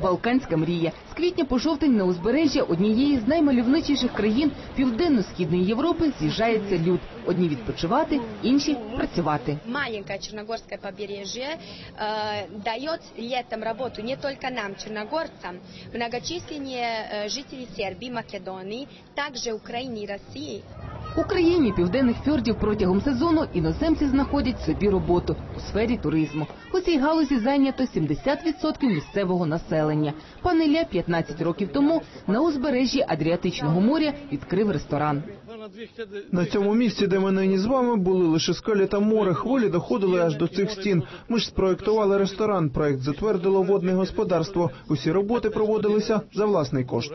Балканська мрія. З квітня по жовтень на узбережжя однієї з наймальовничіших країн південно-східної Європи з'їжджається люд. Одні відпочивати, інші працювати. маленькое Черногорское побережье э, дает летом работу не только нам, черногорцам, многочисленные э, жители Сербии, Македонии, также Украины и России. У країні південних фьордів протягом сезону іноземці знаходять собі роботу у сфері туризму. У цій галузі зайнято 70% місцевого населення. Пан Ілля 15 років тому на узбережжі Адріатичного моря відкрив ресторан. На цьому місці, де ми нині з вами, були лише скелі та море. Хвилі доходили аж до цих стін. Ми ж спроектували ресторан. Проект затвердило водне господарство. Усі роботи проводилися за власний кошт.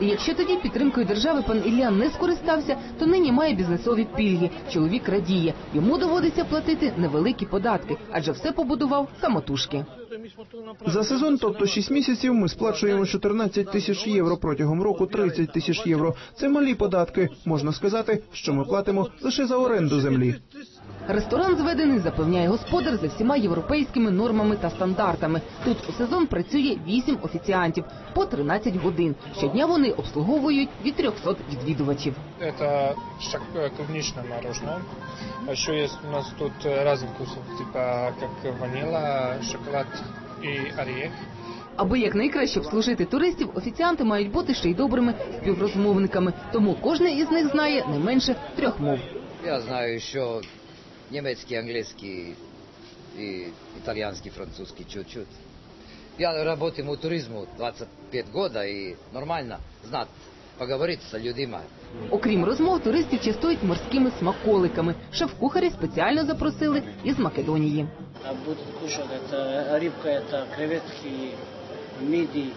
І якщо тоді підтримкою держави пан Ілля не скористався, то нині має бізнесові пільги. Чоловік радіє. Йому доводиться платити невеликі податки, адже все побудував самотужки. За сезон, тобто 6 місяців, ми сплачуємо 14 тисяч євро протягом року 30 тисяч євро. Це малі податки. Можна сказати, що ми платимо лише за оренду землі. Ресторан зведений, запевняє господар, за всіма європейськими нормами та стандартами. Тут у сезон працює 8 офіціантів по 13 годин. Щодня вони обслуговують від 300 відвідувачів. Это шак- э, клубничное мороженое. А Еще есть у нас тут э, разных вкусов, типа как ванила, шоколад и орех. Аби якнайкраще обслужити туристів, офіціанти мають бути ще й добрими співрозмовниками. Тому кожен із них знає не менше трьох мов. Я знаю еще немецкий, английский и итальянский, французский чуть-чуть. Я работаю в туризму 25 года и нормально знать, поговорить с людьми. Окрім розмов, туристів частують морськими смаколиками. Шеф-кухарі спеціально запросили із Македонії. А будут кушать это рыбка, это креветки, мидии.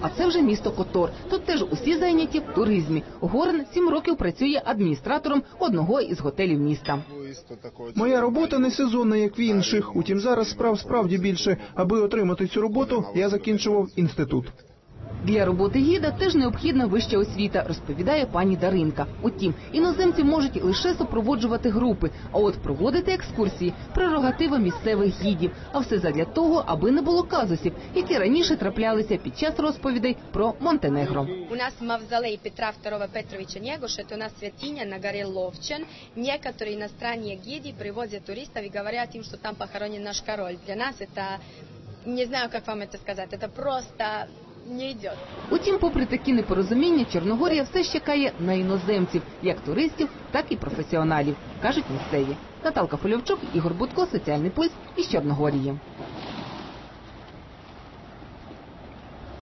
А це вже місто Котор. Тут теж усі зайняті в туризмі. Горн сім років працює адміністратором одного із готелів міста. Моя робота не сезонна, як в інших. Утім, зараз справ справді більше. Аби отримати цю роботу, я закінчував інститут. Для роботи гіда теж необхідна вища освіта, розповідає пані Даринка. Утім, іноземці можуть лише супроводжувати групи, а от проводити екскурсії прерогатива місцевих гідів. А все задля того, аби не було казусів, які раніше траплялися під час розповідей про Монтенегро. У нас мавзолей Петра II Петровича Негуша, это у нас святыня на горе Ловчан. Некоторые иностранные гиди привозят туристов и говорят им, что там похоронен наш король. Для нас это, не знаю, как вам это сказать, это просто не йде. Утім, попри такі непорозуміння, Чорногорія все ще кає на іноземців, як туристів, так і професіоналів, кажуть місцеві. Наталка Фольовчук, Ігор Будко, Соціальний пульс із Чорногорії.